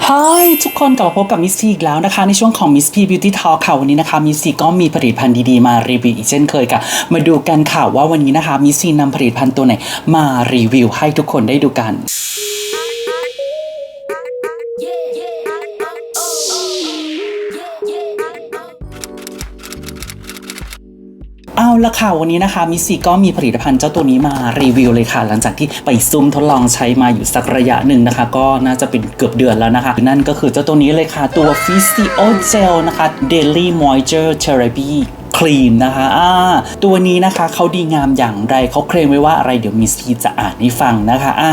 Hi ทุกคนกลับมาพบกับมิสซีอีกแล้วนะคะ ในช่วงของมิสพีบิวตี้ทอล์ค่ะวันนี้นะคะมิสซีก็มีผลิตภัณฑ์ดีๆ มารีวิวอีกเช่นเคยค่ะ มาดูกันค่ะว่าวันนี้นะคะมิสซีนำผลิตภัณฑ์ตัวไหนมารีวิวให้ทุกคนได้ดูกัน เอาละค่ะ วันนี้นะคะมิสซี่ก็มีผลิตภัณฑ์เจ้าตัวนี้มารีวิวเลยค่ะ หลังจากที่ไปซุ่มทดลองใช้มาอยู่สักระยะหนึ่งนะคะ ก็น่าจะเป็นเกือบเดือนแล้วนะคะ นั่นก็คือเจ้าตัวนี้เลยค่ะ ตัว f i s i o Gel นะคะ Daily Moisture Therapy ครีมนะคะอ่าตัวนี้นะคะเขาดีงามอย่างไรเขาเคลมไว้ว่าอะไรเดี๋ยวมิสซี่จะอ่านให้ฟังนะคะอ่า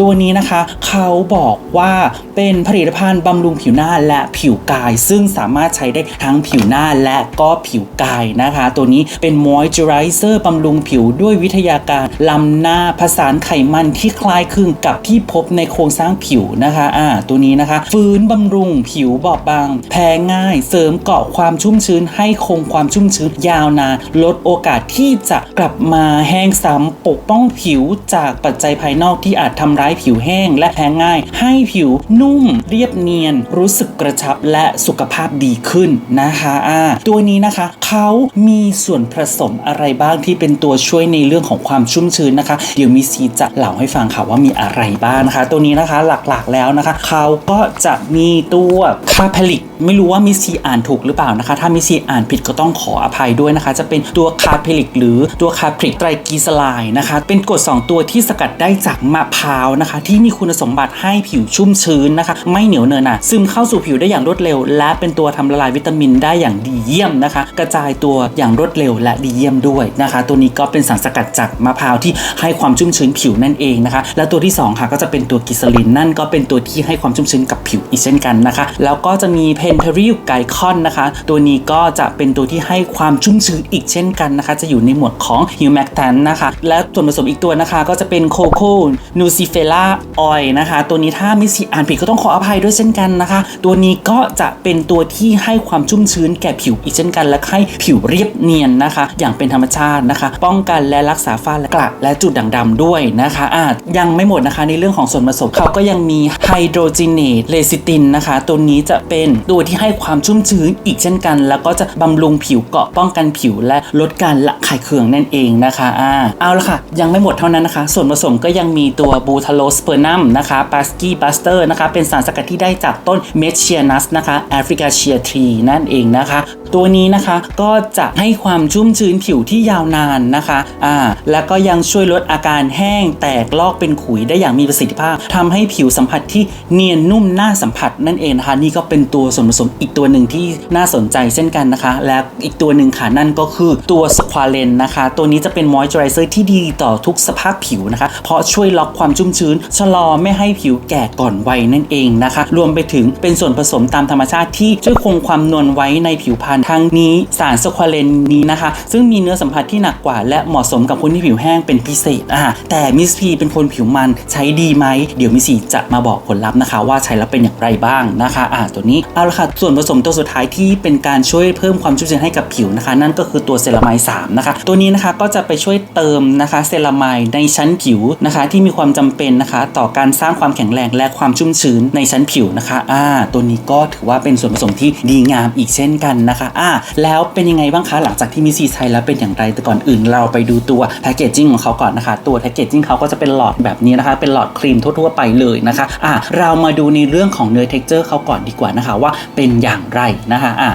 ตัวนี้นะคะเขาบอกว่าเป็นผลิตภัณฑ์บำรุงผิวหน้าและผิวกาย ซึ่งสามารถใช้ได้ทั้งผิวหน้าและก็ผิวกายนะคะ ตัวนี้เป็นมอยเจอไรเซอร์บำรุงผิวด้วยวิทยาการลำหน้าผสานไขมันที่คล้ายคลึงกับที่พบในโครงสร้างผิวนะคะอ่าตัวนี้นะคะ ฟื้นบำรุงผิวบอบบาง แพ้ง่าย เสริมเกาะความชุ่มชื้น ให้คงความชุ่มชื้นยาวนานลดโอกาสที่จะกลับมาแห้งซ้ำปกป้องผิวจากปัจจัยภายนอกที่อาจทำร้ายผิวแห้งและแพ้ง่าย ให้ผิวนุ่มเรียบเนียน รู้สึกกระชับและสุขภาพดีขึ้นนะคะอ่าตัวนี้นะคะเขามีส่วนผสมอะไรบ้างที่เป็นตัวช่วยในเรื่องของความชุ่มชื้นนะคะ เดี๋ยวมิซีจะเล่าให้ฟังค่ะว่ามีอะไรบ้างนะคะ ตัวนี้นะคะหลักๆแล้วนะคะเขาก็จะมีตัวคาพลิกไม่รู้ว่ามิซีอ่านถูกหรือเปล่านะคะ ถ้ามิซีอ่านผิดก็ต้องขออภัยด้วยนะคะ จะเป็นตัวคาเพลิกหรือตัวคาพลิกไตรกีสลน์นะคะ เป็นกรด2ตัวที่สกัดได้จากมะพร้าวนะคะ ที่มีคุณสมบัติให้ผิวชุ่มชื้นนะคะ ไม่เหนียวเนอะหนะซึมเข้าสู่ผิวได้อย่างรวดเร็ว และเป็นตัวทำละลายวิตามินได้อย่างดีเยี่ยมนะคะ กระจายตัวอย่างรวดเร็วและดีเยี่ยมด้วยนะคะ ตัวนี้ก็เป็นสารสกัดจากมะพร้าวที่ให้ความชุ่มชื้นผิวนั่นเองนะคะ และตัวที่สองค่ะก็จะเป็นตัวกิสลินนั่นก็เป็นตัวที่ให้ความชุ่มชื้นกับผิวอีกเช่นกันนะคะ แล้วก็จะมีเพนเทริลไกคอนนะคะ ตัวนี้ก็จะเป็นตัวที่ให้ความชุ่มชื้นอีกเช่นกันนะคะ จะอยู่ในหมวดของฮิวแมกแทนนะคะ และส่วนผสมอีกตัวนะคะ ก็จะเป็นโคโค่นูซิเฟล่าออยนะคะ ตัวนี้ถ้ามิสิอ่านผิดก็ต้องขออภัยด้วยเช่นกันนะคะ ตัวนี้ก็จะเป็นตัวที่ให้ความชุ่มชื้นแก่ผิวอีกเช่นกัน และให้ผิวเรียบเนียนนะคะ อย่างเป็นธรรมชาตินะคะ ป้องกันและรักษาฝ้าและกระและจุดด่างดำด้วยนะคะอะยังไม่หมดนะคะในเรื่องของส่วนผสมเขาก็ยังมีไฮโดรเจเนตเลซิตินนะคะ ตัวนี้จะเป็นตัวที่ให้ความชุ่มชื้นอีกเช่นกัน แล้วก็จะบำรุงผิวเกาะป้องกันผิวและลดการละคายเคืองนั่นเองนะคะอ่าเอาละค่ะ ยังไม่หมดเท่านั้นนะคะ ส่วนผสมก็ยังมีตัวบูทาโลสเปอร์นัมนะคะปาสกี้บัสเตอร์นะคะเป็นสารสกัดที่ได้จากต้นเมชเชียนัสนะคะแอฟริกาเชียทรีนั่นเองนะคะ ตัวนี้นะคะก็จะให้ความชุ่มชื้นผิวที่ยาวนานนะคะอ่าแล้วก็ยังช่วยลดอาการแห้งแตกลอกเป็นขุยได้อย่างมีประสิทธิภาพทำให้ผิวสัมผัสที่เนียนนุ่มน่าสัมผัสนั่นเองนะคะนี่ก็เป็นตัวส่วนผสมอีกตัวหนึ่งที่น่าสนใจเช่นกันนะคะ และอีกตัวหนึ่งค่ะนั่นก็คือตัวสควาเลนนะคะ ตัวนี้จะเป็นมอยเจอไรเซอร์ที่ดีต่อทุกสภาพผิวนะคะ เพราะช่วยล็อกความชุ่มชื้นชะลอไม่ให้ผิวแก่ก่อนวัยนั่นเองนะคะ รวมไปถึงเป็นส่วนผสมตามธรรมชาติที่ช่วยคงความนวลไว้ในผิวพรรณทั้งนี้สารสควาเลนนี้นะคะ ซึ่งมีเนื้อสัมผัสที่หนักกว่า และเหมาะสมกับคนที่ผิวแห้งเป็นพิเศษอะแต่มิสพีเป็นคนผิวมันใช้ดีไหม เดี๋ยวมิสีจะมาบอกผลลัพธ์นะคะ ว่าใช้แล้วเป็นอย่างไรบ้างนะคะอะตัวนี้เอาละค่ะส่วนผสมตัวสุดท้ายที่เป็นการช่วยเพิ่มความชุ่มชื้นให้กับผิวนะคะ นั่นก็คือตัวเซรามาย3นะคะตัวนี้นะคะก็จะไปช่วยเติมนะคะเซรามายในชั้นผิวนะคะ ที่มีความจำเป็นนะคะ ต่อการสร้างความแข็งแรงและความชุ่มชื้นในชั้นผิวนะคะอ่าตัวนี้ก็ถือว่าเป็นส่วนผสมที่ดีงามอีกเช่นกันนะคะอ่าแล้วเป็นยังไงบ้างคะหลังจากที่มิสซีใช้แล้วเป็นอย่างไรแต่ก่อนอื่นเราไปดูตัวแพคเกจจิ้งของเขาก่อนนะคะ ตัวแพคเกจจิ้งเขาก็จะเป็นหลอดแบบนี้นะคะ เป็นหลอดครีมทั่วๆไปเลยนะคะอ่าเรามาดูในเรื่องของเนื้อเท็กเจอร์เขาก่อนดีกว่านะคะว่าเป็นอย่างไรนะคะอ่า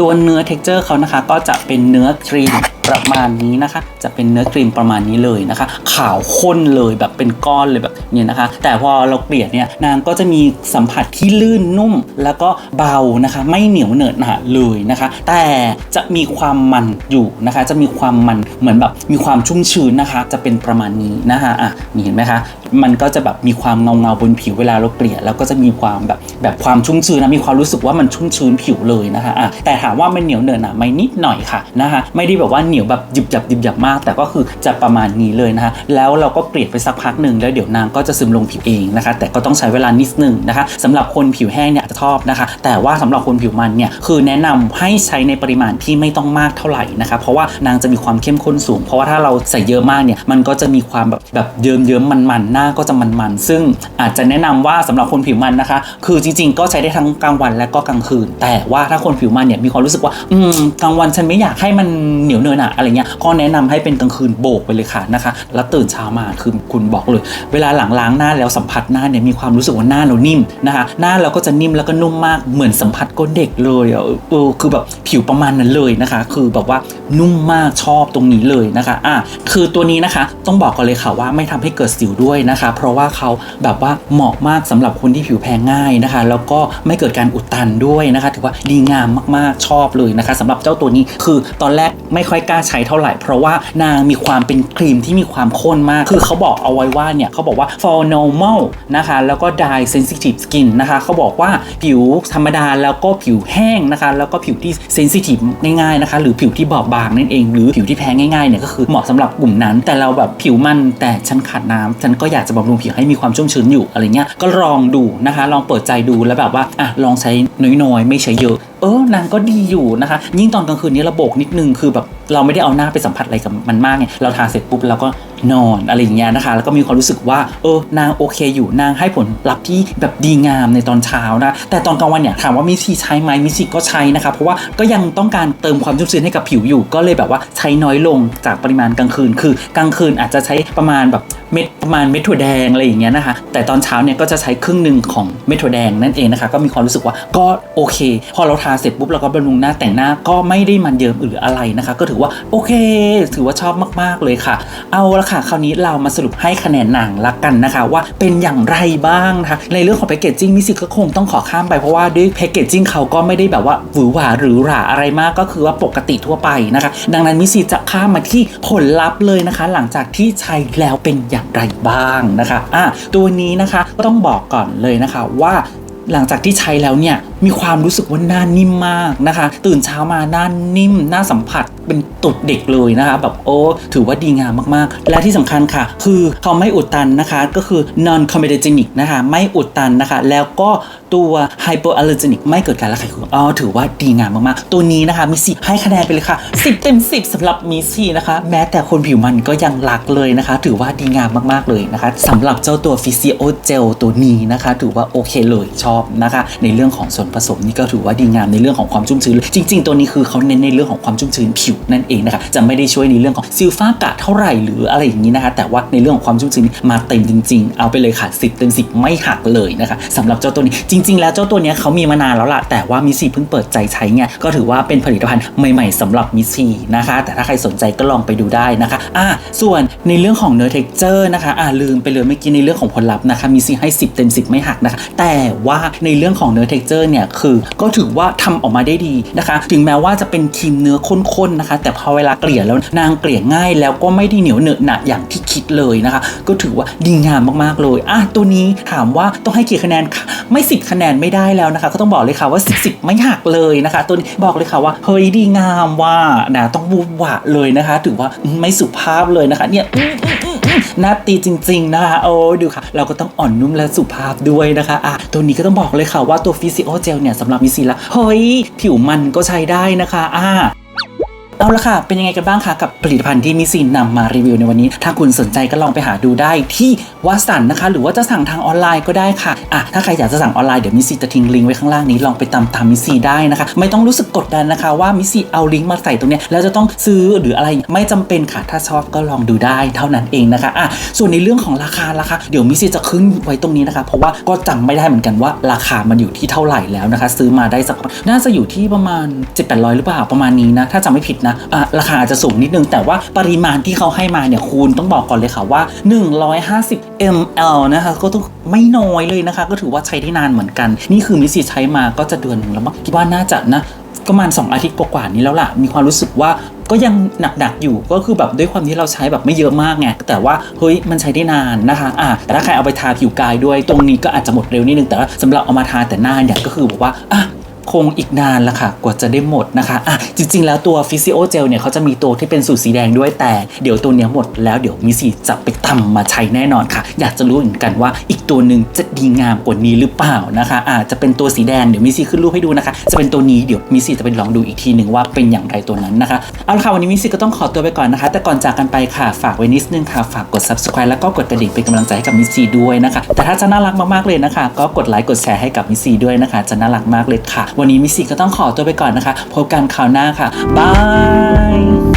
ตัวเนื้อเท็กเจอร์เขานะคะก็จะเป็นเนื้อครีม ประมาณนี้นะคะ จะเป็นเนื้อครีมประมาณนี้เลยนะคะ ขาวข้นเลยแบบเป็นก้อนเลยแบบนี้นะคะ แต่พอเราเกลี่ยเนี่ยนางก็จะมีสัมผัสที่ลื่นนุ่ม แล้วก็เบานะคะ ไม่เหนียวเหนอะหนะเลยนะคะ แต่จะมีความมันอยู่นะคะ จะมีความมันเหมือนแบบมีความชุ่มชื้นนะคะ จะเป็นประมาณนี้นะคะอะมีเห็นไหมคะ มันก็จะแบบมีความเงาเงาบนผิวเวลาเราเกลี่ยแล้วก็จะมีความแบบแบบความชุ่มชื้นนะมีความรู้สึกว่ามันชุ่มชื้นผิวเลยนะคะอะแต่ถามว่ามันเหนียวเหนอะหนะไหมนิดหน่อยค่ะนะคะ ไม่ได้แบบว่าเหนียวแบบหยุบหยับหยุบหยับมาก แต่ก็คือจะประมาณนี้เลยนะคะแล้วเราก็เกลี่ยไปสักพักหนึ่งแล้วเดี๋ยวนางก็จะซึมลงผิวเองนะคะ แต่ก็ต้องใช้เวลานิดนึงนะคะสำหรับคนผิวแห้งเนี่ยอาจจะชอบนะคะ แต่ว่าสำหรับคนผิวมันเนี่ยคือแนะนำให้ใช้ในปริมาณที่ไม่ต้องมากเท่าไหร่นะคะเพราะว่านางจะมีความเข้มข้นสูง เพราะว่าถ้าเราใส่เยอะมากเนี่ยมันก็จะมีความแบบแบบเยิ้มเยิ้มมันมันๆหน้าก็จะมันมันๆซึ่งอาจจะแนะนำว่าสำหรับคนผิวมันนะคะ คือจริง ๆ ก็ใช้ได้ทั้งกลางวันและก็กลางคืน แต่ว่าถ้าคนผิวมันเนี่ยมีความรู้สึกว่าอืมกลางวันฉันไม่อยากให้มันเหนียวเนินอะอะไรเงี้ยก็แนะนำให้เป็นกลางคืนโบกไปเลยค่ะนะคะ แล้วตื่นเช้ามาคือคุณบอกเลย เวลาหลังล้างหน้าแล้วสัมผัสหน้าเนี่ยมีความรู้สึกว่าหน้าเรานิ่มนะคะหน้าเราก็จะนิ่มแล้วก็นุ่มมากเหมือนสัมผัสก้นเด็กเลยเออคือแบบผิวประมาณนั้นเลยนะคะ คือแบบว่านุ่มมากชอบตรงนี้เลยนะคะอะคือตัวนี้นะคะต้องบอกก่อนเลยค่ะว่าไม่ทำให้เกิดสิวด้วยนะคะ เพราะว่าเขาแบบว่าเหมาะมากสำหรับคนที่ผิวแพ้ง่ายนะคะ แล้วก็ไม่เกิดการอุดตันด้วยนะคะ ถือว่าดีงามมากๆชอบเลยนะคะสำหรับเจ้าตัวนี้คือตอนแรกไม่ค่อยกล้าใช้เท่าไหร่ เพราะว่านางมีความเป็นครีมที่มีความข้นมาก คือเขาบอกเอาไว้ว่าเนี่ยเขาบอกว่า for normal นะคะแล้วก็ dye sensitive skin นะคะเขาบอกว่าผิวธรรมดาแล้วก็ผิวแห้งนะคะแล้วก็ผิวที่ sensitive ง่ายๆนะคะหรือผิวที่บอบบางนั่นเอง หรือผิวที่แพ้ง่ายๆเนี่ยก็คือเหมาะสำหรับกลุ่มนั้น แต่เราแบบผิวมันแต่ฉันขาดน้ำฉันก็อยากจะบำรุงผิวให้มีความชุ่มชื้นอยู่อะไรเงี้ยก็ลองดูนะคะ ลองเปิดใจดูแล้วแบบว่าอะลองใช้น้อยๆ ไม่ใช้เยอะ เออนางก็ดีอยู่นะคะ ยิ่งตอนกลางคืนนี้ระโบกนิดนึงคือแบบเราไม่ได้เอาหน้าไปสัมผัสอะไรกับมันมากไงเราทาเสร็จปุ๊บเราก็นอนอะไรอย่างเงี้ยนะคะ แล้วก็มีความรู้สึกว่าเออนางโอเคอยู่นางให้ผลลัพธ์ที่แบบดีงามในตอนเช้านะ แต่ตอนกลางวันเนี่ยถามว่ามิซีใช้ไหมมิซีก็ใช้นะคะ เพราะว่าก็ยังต้องการเติมความชุ่มชื้นให้กับผิวอยู่ ก็เลยแบบว่าใช้น้อยลงจากปริมาณกลางคืน คือกลางคืนอาจจะใช้ประมาณแบบเม็ดประมาณเม็ดถั่วแดงอะไรอย่างเงี้ยนะคะ แต่ตอนเช้าเนี่ยก็จะใช้ครึ่งหนึ่งของเม็ดถั่วแดงนั่นเองนะคะ ก็มีความรู้สึกว่าก็โอเค พอเราทาเสร็จปุ๊บเราก็บำรุงหน้าแต่งหน้าก็ไม่ได้มันเยิมหรืออะไรนะคะ ก็ถือว่าโอเค ถือว่าชอบมากๆเลยค่ะ เอาละค่ะ คราวนี้เรามาสรุปให้คะแนนหนังละกันนะคะ ว่าเป็นอย่างไรบ้างนะคะ ในเรื่องของแพคเกจจิ้งมิสิก็คงต้องขอข้ามไปเพราะว่าด้วยแพคเกจจิ้งเขาก็ไม่ได้แบบว่าหวือหวาหรือหราอะไรมากก็คือว่าปกติทั่วไปนะคะ ดังนั้นมิสิจะข้ามมาที่ผลลัพธ์เลยนะคะ หลังจากที่ใช้แล้วเป็นอย่างไรบ้างนะคะอะตัวนี้นะคะก็ต้องบอกก่อนเลยนะคะว่าหลังจากที่ใช้แล้วเนี่ยมีความรู้สึกว่าหน้านิ่มมากนะคะ ตื่นเช้ามาหน้านิ่มหน้าสัมผัสเป็นตุดเด็กเลยนะคะแบบโอ้ถือว่าดีงามมากๆ และที่สำคัญค่ะ คือเขาไม่อุดตันนะคะก็คือ non comedogenic นะคะไม่อุดตันนะคะ แล้วก็ตัว hypoallergenic ไม่เกิดการระคายเคืองอ๋อถือว่าดีงามมากๆ ตัวนี้นะคะมิสซี่ให้คะแนนไปเลยค่ะ 10 เต็ม 10สำหรับมิสซี่นะคะ แม้แต่คนผิวมันก็ยังรักเลยนะคะ ถือว่าดีงามมากๆเลยนะคะสำหรับเจ้าตัว Physio Gel ตัวนี้นะคะ ถือว่าโอเคเลยชอบนะคะ ในเรื่องของส่วนผสมนี่ก็ถือว่าดีงามในเรื่องของความชุ่มชื้นจริง ๆ ตัวนี้คือเขาเน้นในเรื่องของความชุ่มชื้นผิวนั่นเองนะคะจะไม่ได้ช่วยในเรื่องของซิลฟ้ากะเท่าไหร่หรืออะไรอย่างนี้นะคะ แต่ว่าในเรื่องของความชุ่มชื้นมาเต็มจริง ๆ เอาไปเลยค่ะ10เต็ม10ไม่หักเลยนะคะสำหรับเจ้าตัวนี้จริง ๆ แล้วเจ้าตัวนี้เขามีมานานแล้วล่ะแต่ว่ามิซี่เพิ่งเปิดใจใช้เนี่ยก็ถือว่าเป็นผลิตภัณฑ์ใหม่ ๆสำหรับมิซี่นะคะ แต่ถ้าใครสนใจก็ลองไปดูได้นะคะอะส่วนในเรื่องของเนื้อเท็กเจอร์นะคะอะลืมไปเลยเมื่อกี้ในเรื่องของผลลัพธ์นะคะมิซี่ให้ 10 เต็ม 10 ไม่หักนะคะ แต่ว่าในเรื่องของเนื้อเท็กเจอร์เนี่ยคือก็ถือว่าทำออกมาได้ดีนะคะ ถึงแม้ว่าจะเป็นครีมเนื้อข้นๆนะคะ แต่พอเวลาเกลี่ยแล้วนางเกลี่ยง่ายแล้วก็ไม่ได้เหนียวเหนอะหนะอย่างที่คิดเลยนะคะ ก็ถือว่าดีงามมากๆเลยอะตัวนี้ถามว่าต้องให้กี่คะแนนคะไม่สิบคะแนนไม่ได้แล้วนะคะ ก็ต้องบอกเลยค่ะว่า10 10ไม่หักเลยนะคะ ตัวนี้บอกเลยค่ะว่าเฮ้ยดีงามว่านะต้องบูหวะเลยนะคะ ถือว่าไม่สุภาพเลยนะคะ เนี่ยน้าตีจริง ๆ นะคะโอ้ดูค่ะ เราก็ต้องอ่อนนุ่มและสุภาพด้วยนะคะอะตัวนี้ก็ต้องบอกเลยค่ะว่าตัวฟิสิโอเจลเนี่ยสำหรับมิสซีละเฮ้ย ผิวมันก็ใช้ได้นะคะอ่า เอาละค่ะ เป็นยังไงกันบ้างคะกับผลิตภัณฑ์ที่มิซีนนำมารีวิวในวันนี้ ถ้าคุณสนใจก็ลองไปหาดูได้ที่วัสันนะคะ หรือว่าจะสั่งทางออนไลน์ก็ได้ค่ะอะถ้าใครอยากจะสั่งออนไลน์เดี๋ยวมิซีจะทิ้งลิงก์ไว้ข้างล่างนี้ลองไปตามตามมิซีได้นะคะ ไม่ต้องรู้สึกกดดันนะคะ ว่ามิซีเอาลิงก์มาใส่ตรงเนี้ยแล้วจะต้องซื้อหรืออะไรไม่จำเป็นค่ะ ถ้าชอบก็ลองดูได้เท่านั้นเองนะคะอะส่วนในเรื่องของราคาราคาเดี๋ยวมิซีจะขึ้นไว้ตรงนี้นะคะ เพราะว่าก็จำไม่ได้เหมือนกันว่าราคามันอยู่ที่เท่าไหร่แล้วนะคะ ซื้อมาได้สักน่าจะอยู่ที่ประมาณ7 8 0 0หรือเปล่าประมาณนี้นะถ้าจำไม่ผิดนะะราคาอาจจะสูงนิดนึง แต่ว่าปริมาณที่เขาให้มาเนี่ยคุณต้องบอกก่อนเลยค่ะว่า 150 ml นะคะก็ต้องไม่น้อยเลยนะคะ ก็ถือว่าใช้ได้นานเหมือนกัน นี่คือมิสซีใช้มาก็จะเดือนหนึ่งแล้วมั้งคิดว่าน่าจะนะก็ประมาณ 2 อาทิตย์กว่าๆนี้แล้วล่ะ มีความรู้สึกว่าก็ยังหนักๆอยู่ก็คือแบบด้วยความที่เราใช้แบบไม่เยอะมากไงแต่ว่าเฮ้ยมันใช้ได้นานนะคะอะแต่ถ้าใครเอาไปทาผิวกายด้วยตรงนี้ก็อาจจะหมดเร็วนิดนึงแต่ว่าสำหรับเอามาทาแต่หน้าเนี่ยก็คือบอกว่าอะ คงอีกนานละค่ะ กว่าจะได้หมดนะคะอะจริง ๆ แล้วตัวฟิสิโอเจลเนี่ยเขาจะมีตัวที่เป็นสูตรสีแดงด้วยแต่เดี๋ยวตัวเนี้ยหมดแล้วเดี๋ยวมิสีจะไปทำมาใช้แน่นอนค่ะ อยากจะรู้เหมือนกันว่าอีกตัวหนึ่งจะดีงามกว่านี้หรือเปล่านะคะอาจจะเป็นตัวสีแดงเดี๋ยวมิสีขึ้นรูปให้ดูนะคะ จะเป็นตัวนี้เดี๋ยวมิสีจะไปลองดูอีกทีหนึ่งว่าเป็นอย่างไรตัวนั้นนะคะเอาละค่ะวันนี้มิสีก็ต้องขอตัวไปก่อนนะคะ แต่ก่อนจากกันไปค่ะฝากไว้นิดนึงค่ะฝากกด subscribe แล้วก็กดกระดิ่งเป็นกำลังใจให้กับมิสีด้วยนะคะ แต่ถ้าจะน่ารักมากๆเลยนะคะ ก็กดไลค์กดแชร์ให้กับมิสีด้วยนะคะ จะน่ารักมากเลยค่ะวันนี้มิสีก็ต้องขอตัวไปก่อนนะคะ พบกันคราวหน้าค่ะบาย